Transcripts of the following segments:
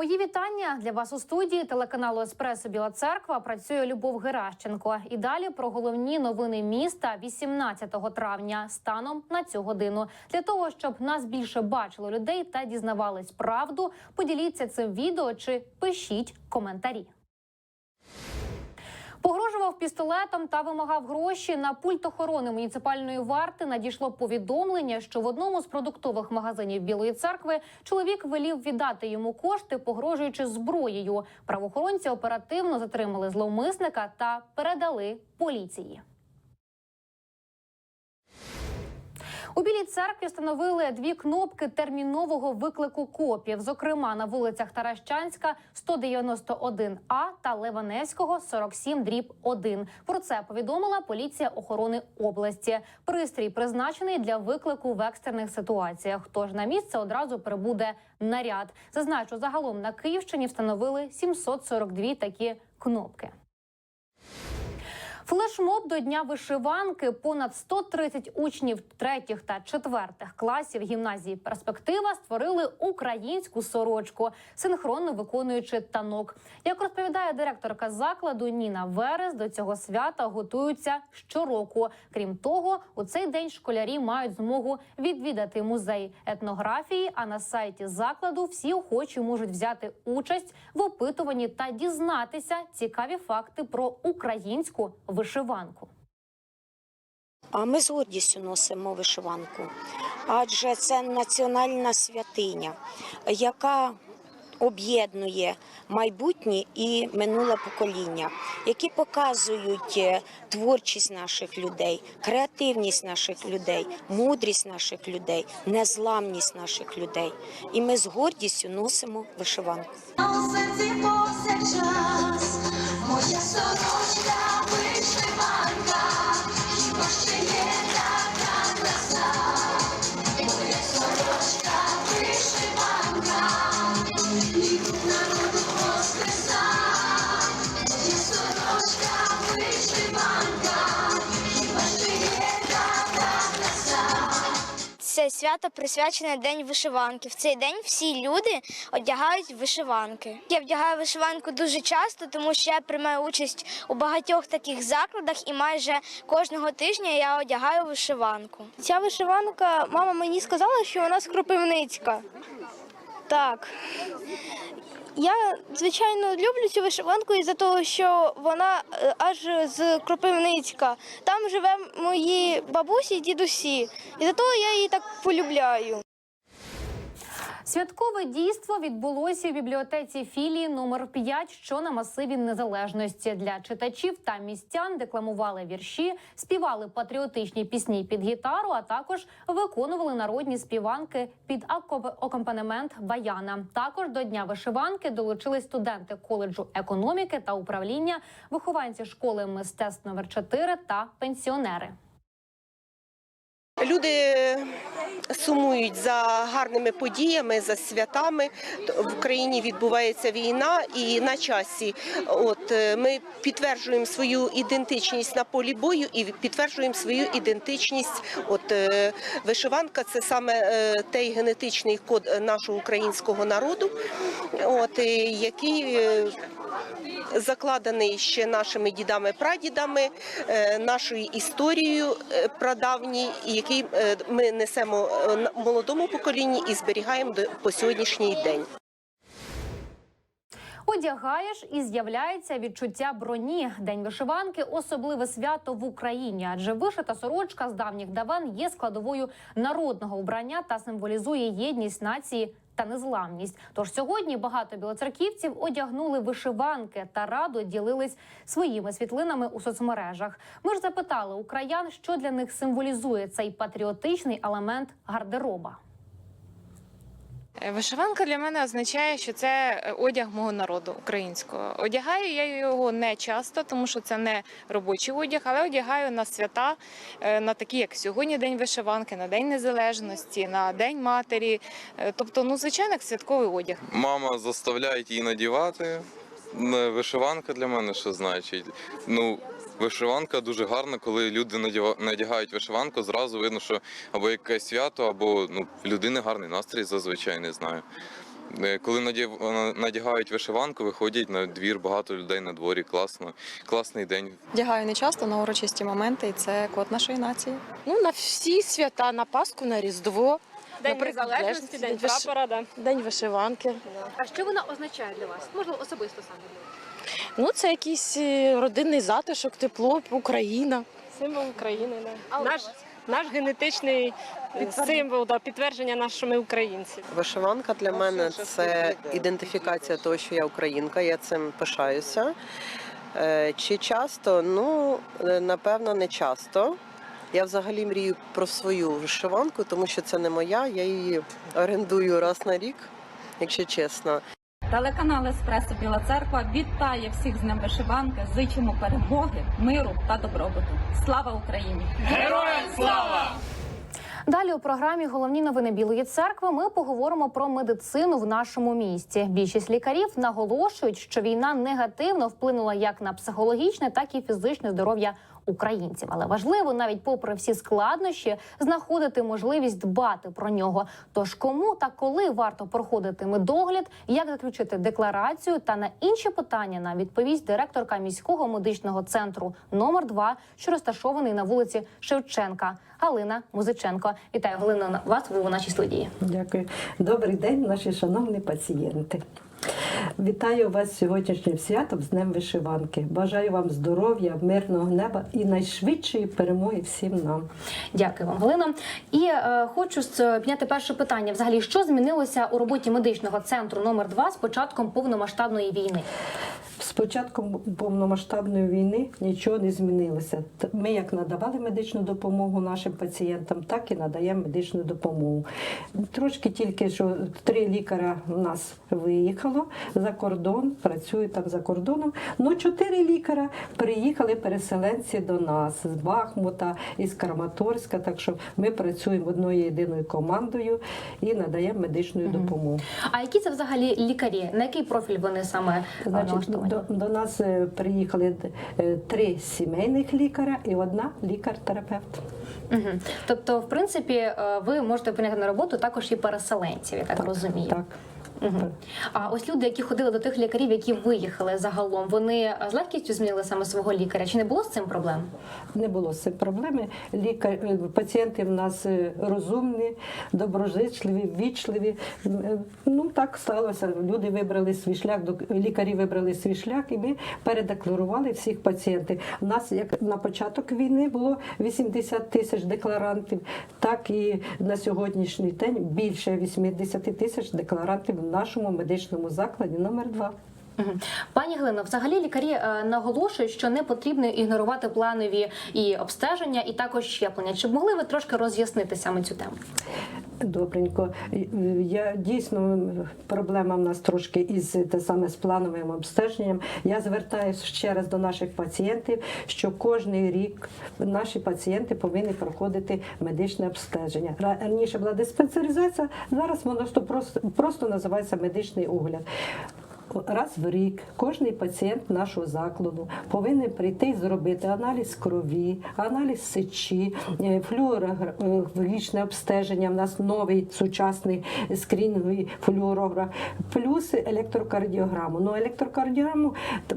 Мої вітання для вас у студії телеканалу Еспресо Біла Церква. Працює Любов Геращенко. І далі про головні новини міста 18 травня станом на цю годину. Для того щоб нас більше бачило людей та дізнавались правду. Поділіться цим відео чи пишіть коментарі. Погрожував пістолетом та вимагав гроші на пульт охорони муніципальної варти. Надійшло повідомлення, що в одному з продуктових магазинів Білої церкви чоловік велів віддати йому кошти, погрожуючи зброєю. Правоохоронці оперативно затримали зловмисника та передали поліції. У білій церкві встановили дві кнопки термінового виклику копів, зокрема на вулицях Таращанська, 191 А та Леваневського, 47 дріб 1. Про це повідомила поліція охорони області. Пристрій призначений для виклику в екстрених ситуаціях. Тож на місце одразу прибуде наряд. Зазначу, загалом на Київщині встановили 742 такі кнопки. Флешмоб до дня вишиванки понад 130 учнів третіх та четвертих класів гімназії Перспектива створили українську сорочку, синхронно виконуючи танок. Як розповідає директорка закладу Ніна Верес, до цього свята готуються щороку. Крім того, у цей день школярі мають змогу відвідати музей етнографії. А на сайті закладу всі охочі можуть взяти участь в опитуванні та дізнатися цікаві факти про українську вишиванку. А ми з гордістю носимо вишиванку, адже це національна святиня, яка об'єднує майбутнє і минуле покоління, які показують е, творчість наших людей, креативність наших людей, мудрість наших людей, незламність наших людей. І ми з гордістю носимо вишиванку. У повсякчас моя сорочка вишиванка, хіба ще є така Це свято присвячене День вишиванки. В цей день всі люди одягають вишиванки. Я вдягаю вишиванку дуже часто, тому що я приймаю участь у багатьох таких закладах, і майже кожного тижня я одягаю вишиванку. Ця вишиванка, мама мені сказала, що вона з Кропивницька. Так. Я, звичайно, люблю цю вишиванку із-за того, що вона е, аж з Кропивницька. Там живе мої бабусі і дідусі. І за того я її так полюбляю. Святкове дійство відбулося в бібліотеці філії номер 5, що на масиві незалежності для читачів та містян декламували вірші, співали патріотичні пісні під гітару, а також виконували народні співанки під акомпанемент баяна. Також до дня вишиванки долучились студенти коледжу економіки та управління, вихованці школи мистецтв номер 4 та пенсіонери. Люди сумують за гарними подіями, за святами. В Україні відбувається війна, і на часі. От е, ми підтверджуємо свою ідентичність на полі бою і підтверджуємо свою ідентичність. От е, вишиванка це саме е, той генетичний код нашого українського народу, от е, який. Закладений ще нашими дідами-прадідами, е, нашою історією е, прадавній, який е, ми несемо молодому поколінні і зберігаємо по сьогоднішній день. Одягаєш і з'являється відчуття броні. День вишиванки особливе свято в Україні, адже вишита сорочка з давніх давен є складовою народного убрання та символізує єдність нації. Та незламність. Тож сьогодні багато білоцерківців одягнули вишиванки та радо ділились своїми світлинами у соцмережах. Ми ж запитали у краян, що для них символізує цей патріотичний елемент гардероба. Е, Вишиванка для мене означає, що це е, одяг мого народу українського. Одягаю я його не часто, тому що це не робочий одяг, але одягаю на свята, е, на такі, як сьогодні День вишиванки, на День Незалежності, на День матері. Тобто, ну, звичайно, святковий одяг. Мама заставляє її надівати. Вишиванка для мене що значить? Ну, вишиванка дуже гарна, коли люди надіва- надягають вишиванку, зразу видно, що або якесь свято, або ну, в людини гарний настрій зазвичай не знаю. Е, Коли е, надягають вишиванку, виходять на двір, багато людей на дворі. Класно, класний день. Вдягаю не часто на урочисті моменти, і це код нашої нації. Ну, на всі свята, на Пасху, на Різдво. День на незалежності, день прапора, да. День вишиванки. А що вона означає для вас? Можливо, особисто саме для вас? Ну, це якийсь е, родинний затишок, тепло, Україна. Символ України, да. Наш, наш генетичний символ, да, підтвердження нас, що ми українці. Вишиванка для мене це ідентифікація того, що я українка, я цим пишаюся. Е, Чи часто? Ну, е, напевно, не часто. Я взагалі мрію про свою вишиванку, тому що це не моя, я її орендую раз на рік, якщо чесно. Телеканал Еспресо Біла Церква вітає всіх з Днем Вишиванки. Зичимо перемоги, миру та добробуту. Слава Україні! Героям Далі у програмі Головні новини Білої церкви ми поговоримо про медицину в нашому місті. Більшість лікарів наголошують, що війна негативно вплинула як на психологічне, так і фізичне здоров'я українців. Але важливо, навіть попри всі складнощі, знаходити можливість дбати про нього. Тож кому та коли варто проходити медогляд, як заключити декларацію та на інші питання нам відповість директорка міського медичного центру номер 2 що розташований на вулиці Шевченка. Галина Музиченко. Вітаю Галина вас ви у нашій студії. Дякую. Добрий день, наші шановні пацієнти. Вітаю вас сьогоднішнім святом з Днем Вишиванки. Бажаю вам здоров'я, мирного неба і найшвидшої перемоги всім нам. Дякую вам, Галина. І е, хочу підняти перше питання. Взагалі, що змінилося у роботі медичного центру номер 2 з початком повномасштабної війни? З початком повномасштабної війни нічого не змінилося. Ми як надавали медичну допомогу нашим пацієнтам, так і надаємо медичну допомогу. Трошки тільки що три лікаря у нас виїхало за кордон, працюють там за кордоном. Ну чотири лікаря приїхали переселенці до нас з Бахмута, із Краматорська. Так що ми працюємо одною єдиною командою і надаємо медичну допомогу. А які це взагалі лікарі? На який профіль вони саме е, Значить, до, до нас е, приїхали е, три сімейних лікаря і одна лікар-терапевт. Угу. Тобто, в принципі, ви можете прийняти на роботу також і переселенців, я так, розумію. Так. Угу. А ось люди, які ходили до тих лікарів, які виїхали загалом, вони е, з легкістю змінили саме свого лікаря. Чи не було з цим проблем? Не було з цим проблеми. Лікар, е, пацієнти в нас е, розумні, доброзичливі, ввічливі. Ну так сталося. Люди вибрали свій шлях, док- лікарі вибрали свій шлях, і ми передекларували всіх пацієнтів. У нас як на початок війни було 80 тисяч декларантів, так і на сьогоднішній день більше 80 тисяч декларантів нашому медичному закладі номер 2 Мгм. Пані Глино, взагалі лікарі е, наголошують, що не потрібно ігнорувати планові і обстеження, і також щеплення. Чи б могли ви трошки роз'яснити саме цю тему? Добренько. Я дійсно проблема в нас трошки із те саме з плановим обстеженням. Я звертаюся ще раз до наших пацієнтів, що кожний рік наші пацієнти повинні проходити медичне обстеження. Раніше була диспансеризація, зараз воно просто, просто називається медичний огляд. Раз в рік кожний пацієнт нашого закладу повинен прийти і зробити аналіз крові, аналіз сечі, е, флюорографічне обстеження. У нас новий сучасний скринінговий флюорограф, плюс електрокардіограму. Ну, електрокардіограму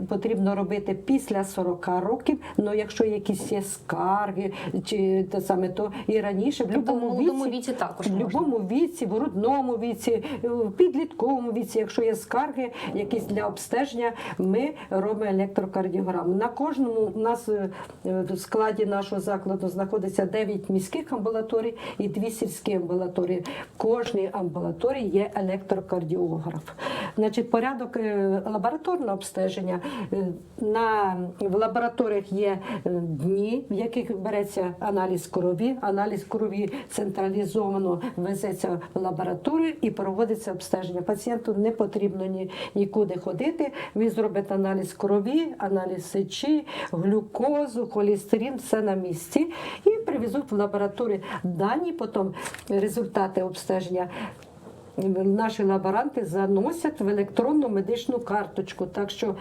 потрібно робити після 40 років. Ну, якщо якісь є скарги, чи те саме, то і раніше в Тобто будь-якому молодому віці також в будь-якому віці, в грудному віці, в підлітковому віці, якщо є скарги, якісь для обстеження, ми робимо електрокардіограму. На кожному у нас е, в складі нашого закладу знаходиться 9 міських амбулаторій і 2 сільські амбулаторії. В кожній амбулаторії є електрокардіограф. Значить, порядок е, лабораторного обстеження е, на в лабораторіях є дні, в яких береться аналіз крові. Аналіз крові централізовано везеться в лабораторію і проводиться обстеження. Пацієнту не потрібно ні, нікуди ходити. Він зробить аналіз крові, аналіз сечі, глюкозу, холестерин, все на місці, і привезуть в лабораторію. Дані потім результати обстеження наші лаборанти заносять в електронну медичну карточку. Так що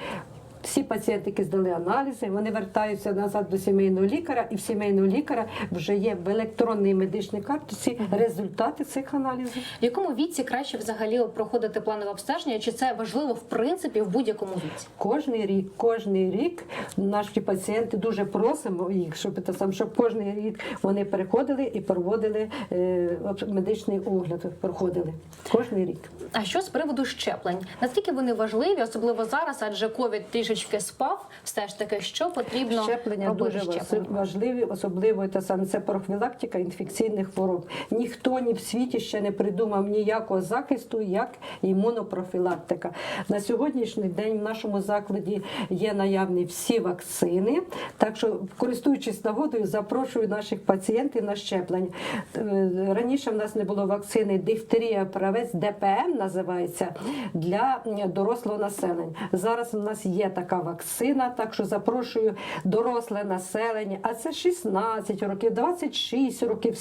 Всі пацієнти, які здали аналізи, вони вертаються назад до сімейного лікаря, і в сімейного лікаря вже є в електронній медичній картці результати цих аналізів. В якому віці краще взагалі проходити планове обстеження? Чи це важливо в принципі в будь-якому віці? Кожний рік, кожний рік наші пацієнти дуже просимо їх, щоб те саме, щоб кожний рік вони приходили і проводили е, медичний огляд. Проходили кожний рік. А що з приводу щеплень? Наскільки вони важливі, особливо зараз, адже ковід трішечки спав. Все ж таки, що потрібно щеплення робити дуже щеплення? важливі, особливо те саме це профілактика інфекційних хвороб. Ніхто ні в світі ще не придумав ніякого захисту, як імунопрофілактика. На сьогоднішній день в нашому закладі є наявні всі вакцини. Так що, користуючись нагодою, запрошую наших пацієнтів на щеплення. Е, Раніше в нас не було вакцини дифтерія, правець, ДПМ називається для дорослого населення. Зараз у нас є така вакцина, так що запрошую доросле населення, а це 16 років, 26 років,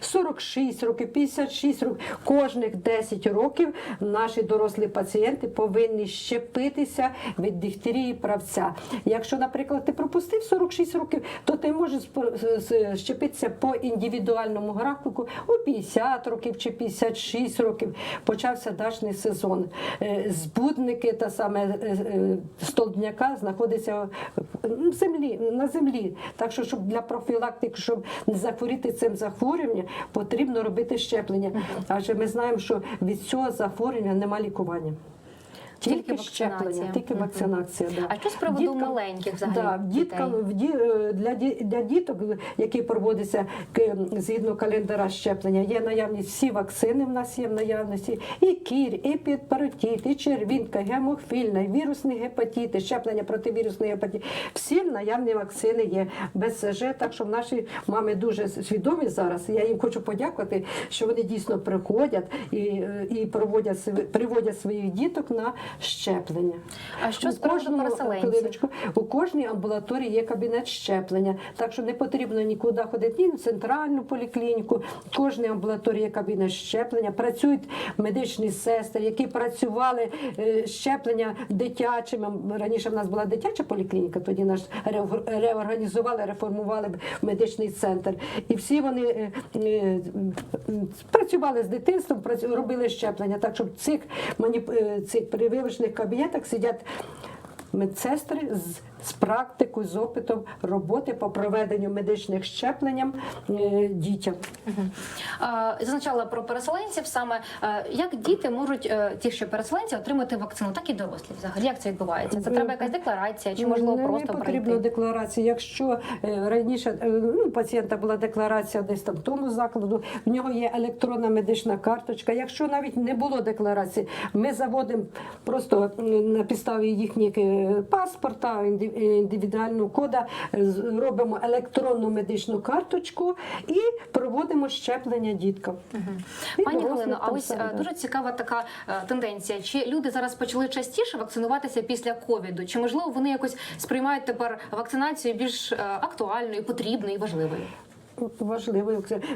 46 років, 56 років. Кожних 10 років наші дорослі пацієнти повинні щепитися від дифтерії правця. Якщо, наприклад, ти пропустив 46 років, то ти можеш щепитися по індивідуальному графіку у 50 років чи 56 років. Почався дачний сезон. Е, Збудники та саме е, е, знаходиться в землі, на землі. Так що, щоб для профілактики, щоб не захворіти цим захворюванням, потрібно робити щеплення. Адже ми знаємо, що від цього захворювання нема лікування. Тільки Тільки щеплення, тільки Мгм. вакцинація. Да. А що з приводу Діткам- маленьких взагалі Да, діткам дітей? в ді- е, для, для діток, які проводяться згідно календаря щеплення, є наявність всі вакцини в нас є в наявності, і кір, і підпаротит, і червінка, гемофільна, і вірусний гепатит, і щеплення проти вірусної гепатит. Всі наявні вакцини є БСЖ, так що наші мами дуже свідомі зараз. Я їм хочу подякувати, що вони дійсно приходять і, е, і проводять приводять своїх діток на щеплення. А що з кожному- переселенців? у кожній амбулаторії є кабінет щеплення, так що не потрібно нікуди ходити ні в центральну поліклініку. В кожній амбулаторії є кабінет щеплення. Працюють медичні сестри, які працювали е, щеплення дитячими. Раніше в нас була дитяча поліклініка, тоді наш реорганізували, реформували медичний центр. І всі вони е, е, працювали з дитинством, робили щеплення. Так що цих маніп... цих прививочних кабінетах сидять медсестри з, з практикою, з опитом роботи по проведенню медичних щеплень е, дітям. Зазначала про переселенців саме е, як діти можуть е, ті, що переселенці, отримати вакцину, так і дорослі. Взагалі, як це відбувається? Це треба якась декларація, чи можливо не, просто не потрібно прийти? декларації. Якщо раніше ну, пацієнта була декларація десь там в тому закладу, в нього є електронна медична карточка. Якщо навіть не було декларації, ми заводимо просто на підставі їхніх паспорта, індивідуального кода, е, робимо електронну медичну карточку і проводимо щеплення діткам. Угу. Пані Галино, а ось е, дуже цікава така е, тенденція. Чи люди зараз почали частіше вакцинуватися після ковіду? Чи можливо вони якось сприймають тепер вакцинацію більш актуальною, потрібною і важливою? Важливо.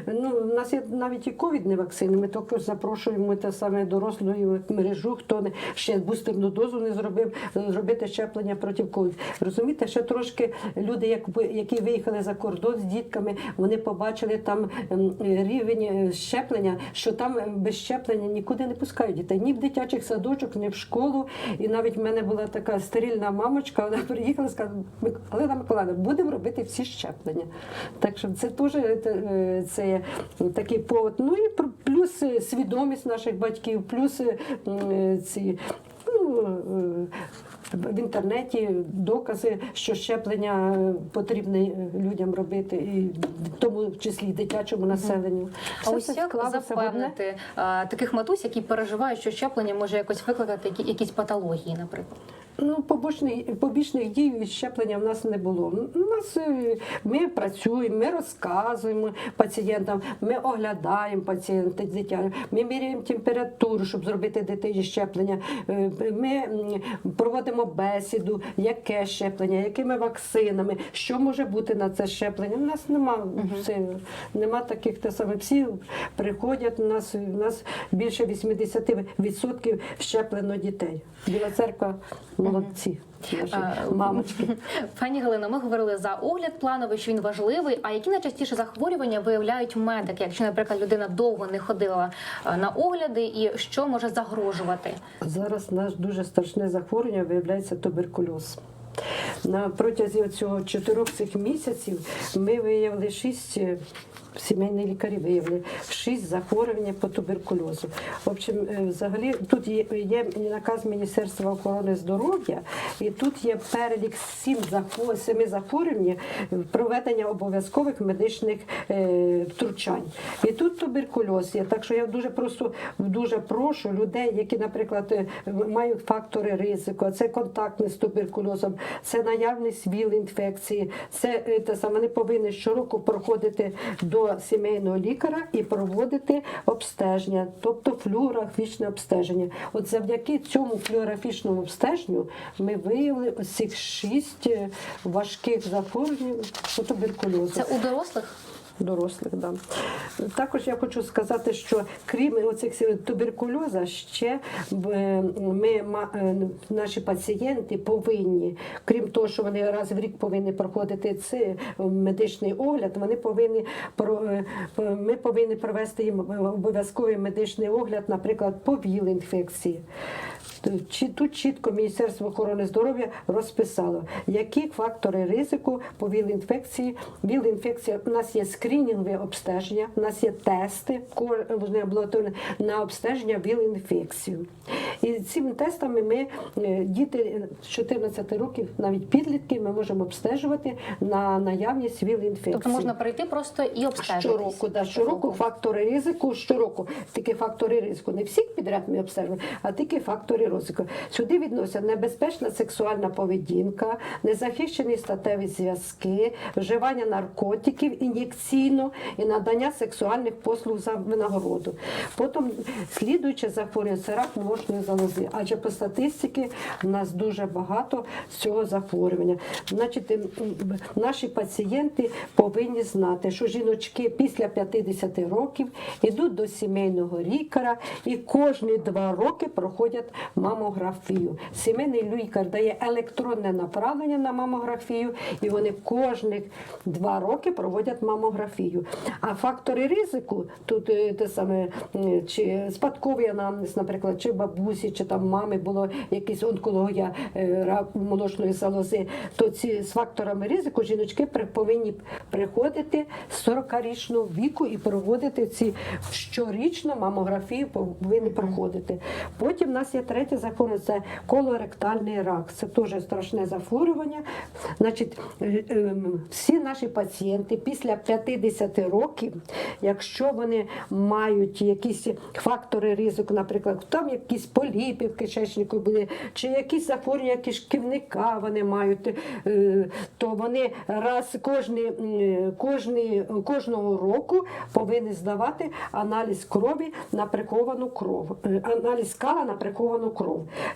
Ну, у нас є навіть і ковідні вакцини. Ми також запрошуємо те саме дорослу мережу, хто не ще бустерну дозу не зробив, зробити щеплення проти ковід. Розумієте, ще трошки люди, якби- які виїхали за кордон з дітками, вони побачили там ем, рівень е, щеплення, що там е, без щеплення нікуди не пускають дітей, ні в дитячих садочок, ні в школу. І навіть в мене була така стерильна мамочка, вона приїхала і сказала, «Мик- Галина Миколаївна, будемо робити всі щеплення. Так що це теж е, це такий повод. Ну і плюс е, свідомість наших батьків, плюс е, ці. Ну, в інтернеті докази, що щеплення е, потрібно е, людям робити, і в тому числі й дитячому населенню. А ось як запевнити таких матусь, які переживають, що щеплення може якось викликати якісь патології, наприклад? Ну, побічних, побічних дій від щеплення в нас не було. У нас е, ми працюємо, ми розказуємо пацієнтам, ми оглядаємо пацієнта дитя, ми міряємо температуру, щоб зробити дитині щеплення. Е, Ми проводимо бесіду, яке щеплення, якими вакцинами, що може бути на це щеплення. У нас нема все, нема таких те саме. Всі приходять. У нас у нас більше 80% щеплено дітей. Біла церква. Молодці. Мамочки. Пані Галина, ми говорили за огляд плановий, що він важливий. А які найчастіше захворювання виявляють медики, якщо, наприклад, людина довго не ходила е, на огляди, і що може загрожувати? Зараз наш дуже страшне захворювання виявляється туберкульоз. На протязі цього чотирьох цих місяців ми виявили шість. е, Сімейні лікарі виявили шість захворювань по туберкульозу. В общем, е, взагалі тут є, є наказ Міністерства охорони здоров'я, і тут є перелік сім семи захворювань проведення обов'язкових медичних е, втручань. І тут туберкульоз є. Так що я дуже просто дуже прошу людей, які, наприклад, е, мають фактори ризику, це контактність з туберкульозом, це наявність ВІЛ-інфекції, це е, те саме, вони повинні щороку проходити до сімейного лікаря і проводити обстеження, тобто флюорографічне обстеження. От завдяки цьому флюорографічному обстеженню ми виявили цих шість е, важких захворювань туберкульозу Це у дорослих? Дорослих. Да. Також я хочу сказати, що крім оцих туберкульоза, ще е, ми, е, наші пацієнти повинні, крім того, що вони раз в рік повинні проходити цей медичний огляд, вони повинні е, ми повинні провести їм обов'язковий медичний огляд, наприклад, по ВІЛ-інфекції. Чи- Тут чітко Міністерство охорони здоров'я розписало, які фактори ризику по ВІЛ-інфекції. ВІЛ-інфекція у нас є скринінгове обстеження, у нас є тести кожне амбулаторне на обстеження ВІЛ-інфекцію. І цими тестами ми е, діти з 14 років, навіть підлітки, ми можемо обстежувати на наявність ВІЛ-інфекції. Тобто можна прийти просто і обстежитись? Щороку, да, щороку фактори ризику, щороку тільки фактори ризику. Не всіх підряд ми обстежуємо, а тільки фактори ризику. Сюди відносять небезпечна сексуальна поведінка, незахищені статеві зв'язки, вживання наркотиків ін'єкційно і надання сексуальних послуг за винагороду. Потім слідуюче захворювання це рак молочної залози. Адже по статистиці в нас дуже багато цього захворювання. Значить, м, м, наші пацієнти повинні знати, що жіночки після 50 років йдуть до сімейного лікаря і кожні два роки проходять мамографію. Сімейний лікар дає електронне направлення на мамографію, і вони кожних два роки проводять мамографію. А фактори ризику тут е, те саме чи спадковий анамнез, наприклад, чи бабусі, чи там мами було якісь онкологія е, рак молочної залози, то ці з факторами ризику жіночки повинні приходити з 40-річного віку і проводити ці щорічно мамографію повинні проходити. Потім в нас є третє захворювання, це колоректальний рак. Це теж страшне захворювання. Значить, е, ем, всі наші пацієнти після 50 років, якщо вони мають якісь фактори ризику, наприклад, там якісь поліпи в кишечнику були, чи якісь захворювання кишківника вони мають, е, то вони раз кожні, м, кожні, кожного року повинні здавати аналіз крові на приховану кров, е, аналіз кала на приховану кров.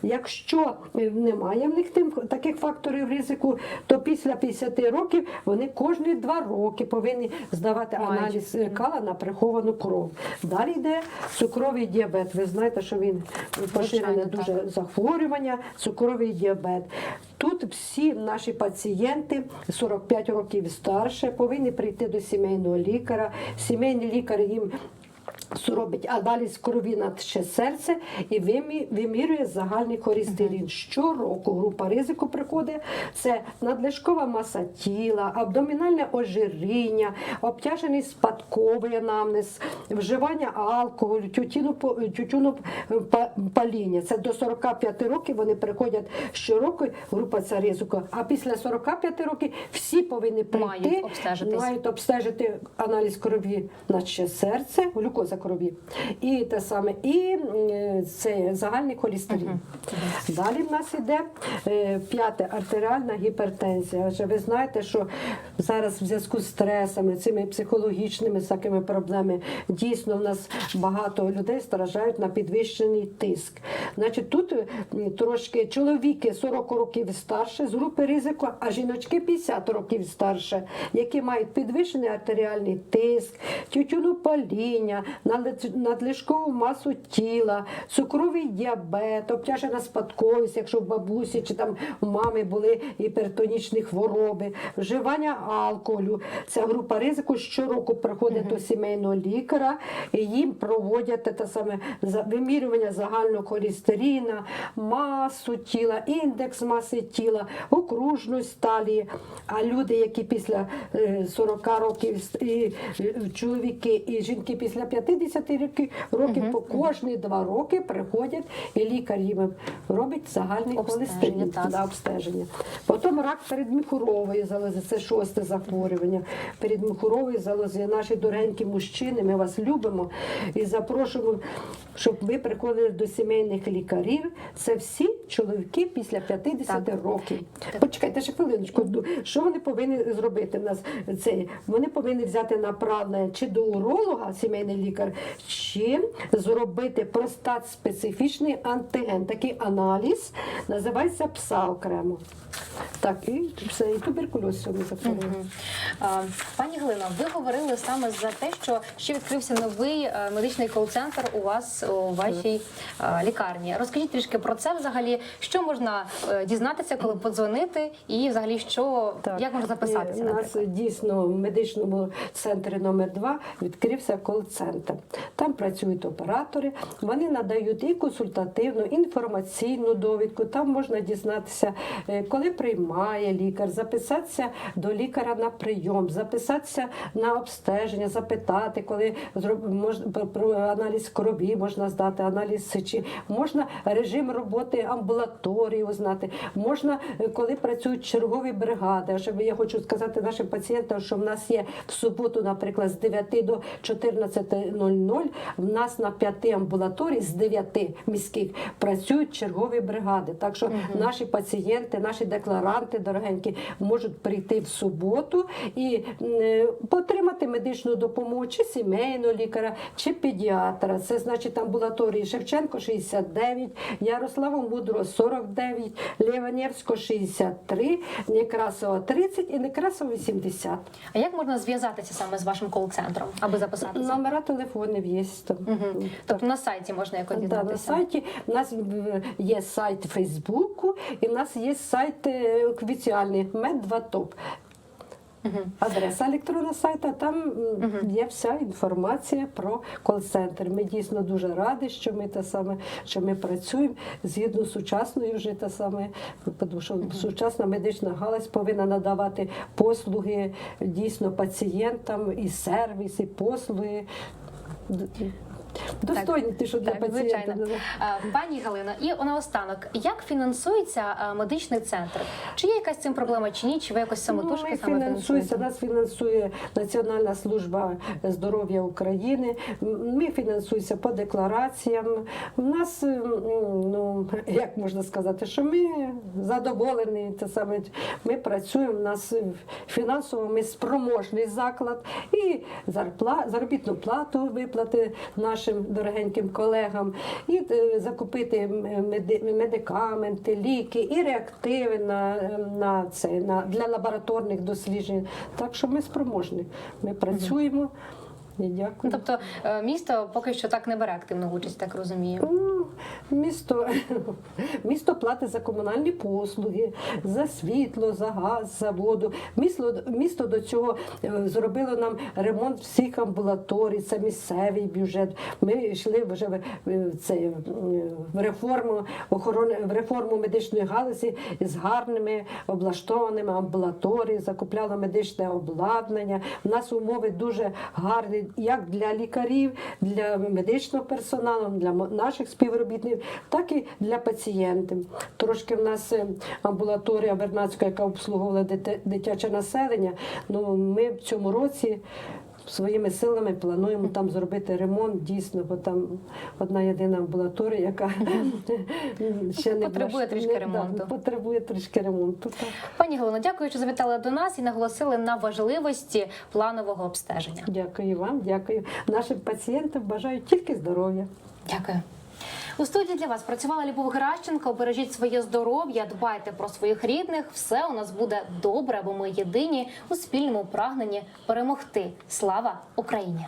Якщо е, немає в них тим таких факторів ризику, то після 50 років вони кожні два роки повинні здавати аналіз е, кала на приховану кров. Далі йде цукровий діабет. Ви знаєте, що він поширене дуже так. захворювання, цукровий діабет. Тут всі наші пацієнти 45 років старше повинні прийти до сімейного лікаря. Сімейний лікар їм робить аналіз крові на ще серце і вимірює загальний холестерин. Щороку група ризику приходить. Це надлишкова маса тіла, абдомінальне ожиріння, обтяжений спадковий анамнез, вживання алкоголю, тютюну, тютюну паління. Це до 45 років вони приходять щороку, група ця ризику. А після 45 років всі повинні прийти, Мають мають обстежити аналіз крові на серце, глюкоза крові, і те саме, і це загальний холестерин. Далі в нас іде е, п'яте артеріальна гіпертензія. Адже ви знаєте, що зараз в зв'язку з стресами, цими психологічними такими проблемами, дійсно в нас багато людей страждають на підвищений тиск. Значить, тут е, трошки чоловіки 40 років старше з групи ризику, а жіночки 50 років старше, які мають підвищений артеріальний тиск, тютюнопаління, надлишкову масу тіла, цукровий діабет, обтяжена спадковість, якщо в бабусі чи там у мами були гіпертонічні хвороби, вживання алкоголю. Ця група ризику щороку приходить до сімейного лікаря і їм проводять те саме вимірювання загального холестерина, масу тіла, індекс маси тіла, окружність талії. А люди, які після е, 40 років і е, чоловіки і жінки після 50 років, років по кожні два роки приходять, і лікар їм робить загальний Обстеження, холестерин так. да, обстеження. Потім рак передміхурової залози, це шосте захворювання. Передміхурової залози. Наші дорогенькі мужчини, ми вас любимо і запрошуємо, щоб ви приходили до сімейних лікарів. Це всі чоловіки після 50 років. Почекайте ще хвилиночку. Що вони повинні зробити? В нас це вони повинні взяти направлення чи до уролога, сімейний лікар, чи зробити простат специфічний антиген. Такий аналіз називається ПСА окремо. Так, і все, і туберкульоз сьомий захворювання. Пані Галино, ви говорили саме за те, що ще відкрився новий е, медичний кол-центр у вас у вашій е, лікарні. Розкажіть трішки про це взагалі, що можна е, дізнатися, коли подзвонити, і взагалі що як можна записатися? У нас дійсно в медичному центрі номер 2 відкрився кол-центр. Там працюють оператори, вони надають і консультативну, інформаційну довідку. Там можна дізнатися, е, коли приймає лікар, записатися до лікаря на прийом, записатися на обстеження, запитати, коли зроб- про- про аналіз крові можна здати, аналіз сечі, можна режим роботи амбулаторії узнати, можна, е, коли працюють чергові бригади. Щоб я хочу сказати нашим пацієнтам, що в нас є в суботу, наприклад, з 9 до 14.00, в нас на п'яти амбулаторій з 9 міських працюють чергові бригади. Так що наші пацієнти, наші декларанти дорогенькі можуть прийти в суботу і е, отримати медичну допомогу чи сімейного лікаря, чи педіатра. Це значить амбулаторії Шевченко 69, Ярослава Мудрого 49, Лєванєвського 63, Некрасова 30 і Некрасова 80. А як можна зв'язатися саме з вашим кол-центром, аби записатися? Номера телефонів є. Мгм. Тобто на сайті можна якось Да, на сайті у нас є сайт Фейсбуку, і в нас є сайт е, офіціальний Мед2 Топ. Адреса електронного сайту, там є вся інформація про кол-центр. Ми дійсно дуже раді, що ми те саме, що ми працюємо згідно сучасної вже те саме, тому що сучасна медична галузь повинна надавати послуги дійсно пацієнтам і сервіс, і послуги. Достойні ті, що для Так, пацієнта. звичайно. Пані Галино, і наостанок, як фінансується медичний центр? Чи є якась цим проблема, чи ні? Чи ви якось самотужки Ну, саме ми фінансується, нас фінансує Національна служба здоров'я України. Ми фінансуємося по деклараціям. У нас, ну як можна сказати, що ми задоволені. Те саме ми працюємо. У нас фінансово ми спроможний заклад і зарпла, заробітну плату виплати нашим дорогеньким колегам, і е, закупити меди- медикаменти, ліки і реактиви на, на це на для лабораторних досліджень. Так що ми спроможні. Ми працюємо. Ну, дякую. тобто е, місто поки що так не бере активну участь, так розумію. Ну, Місто, місто платить за комунальні послуги, за світло, за газ, за воду. Місто, місто до цього е, зробило нам ремонт всіх амбулаторій, це місцевий бюджет. Ми йшли вже в, це, в реформу охорони, в реформу медичної галузі з гарними облаштованими амбулаторіями, закупляли медичне обладнання. У нас умови дуже гарні як для лікарів, для медичного персоналу, для наших співробітників, так і для пацієнтів. Трошки в нас е, амбулаторія Бернацька, яка обслуговувала дитяче населення. Ну ми в цьому році. Своїми силами плануємо там зробити ремонт дійсно, бо там одна єдина амбулаторія, яка ще не Потребує трішки ремонту. потребує трішки ремонту. Пані Галино, дякую, що завітали до нас і наголосили на важливості планового обстеження. Дякую вам, дякую. Нашим пацієнтам бажаю тільки здоров'я. Дякую. У студії для вас працювала Любов Гращенко. Бережіть своє здоров'я, дбайте про своїх рідних. Все у нас буде добре, бо ми єдині у спільному прагненні перемогти. Слава Україні!